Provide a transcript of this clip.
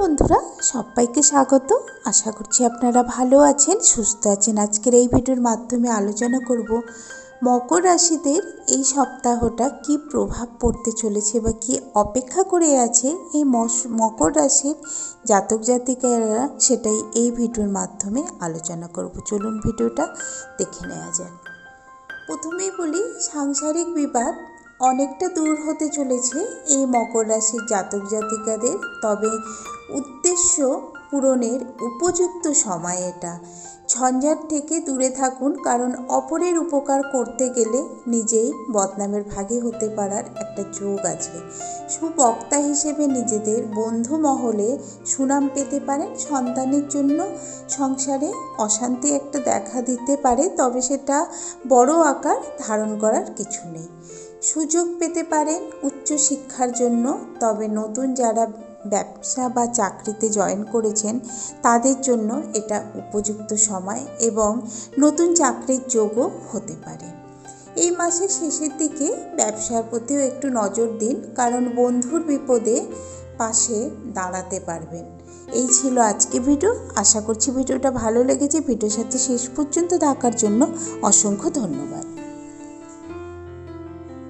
বন্ধুরা, সবাইকে স্বাগত। আশা করছি আপনারা ভালো আছেন, সুস্থ আছেন। আজকের এই ভিডিওর মাধ্যমে আলোচনা করব মকর রাশিদের এই সপ্তাহটা কি প্রভাব পড়তে চলেছে বা কি অপেক্ষা করে আছে এই মকর রাশির জাতক জাতিকারা সেটাই এই ভিডিওর মাধ্যমে আলোচনা করব। চলুন ভিডিওটা দেখে নেওয়া যাক। প্রথমেই বলি, সাংসারিক বিবাদ অনেকটা দূর হতে চলেছে এই মকর রাশির জাতক জাতিকাদের। তবে উদ্দেশ্য পূরণের উপযুক্ত সময় এটা। ঝঞ্ঝাট থেকে দূরে থাকুন, কারণ অপরের উপকার করতে গেলে নিজেই বদনামের ভাগে হতে পারার একটা যোগ আছে। সুবক্তা হিসেবে নিজেদের বন্ধু মহলে সুনাম পেতে পারেন, সন্তানের জন্য সংসারে অশান্তি একটা দেখা দিতে পারে, তবে সেটা বড় আকার ধারণ করার কিছু নেই। সুযোগ পেতে পারেন উচ্চ শিক্ষার জন্য, তবে নতুন যারা ব্যবসা বা চাকরিতে জয়েন করেছেন, তাদের জন্য এটা উপযুক্ত সময় এবং নতুন চাকরির যোগও হতে পারে। এই মাসের শেষের দিকে ব্যবসার প্রতিও একটু নজর দিন, কারণ বন্ধুর বিপদে পাশে দাঁড়াতে পারবেন। এই ছিল আজকে ভিডিও। আশা করছি ভিডিওটা ভালো লেগেছে। ভিডিওর সাথে শেষ পর্যন্ত থাকার জন্য অসংখ্য ধন্যবাদ।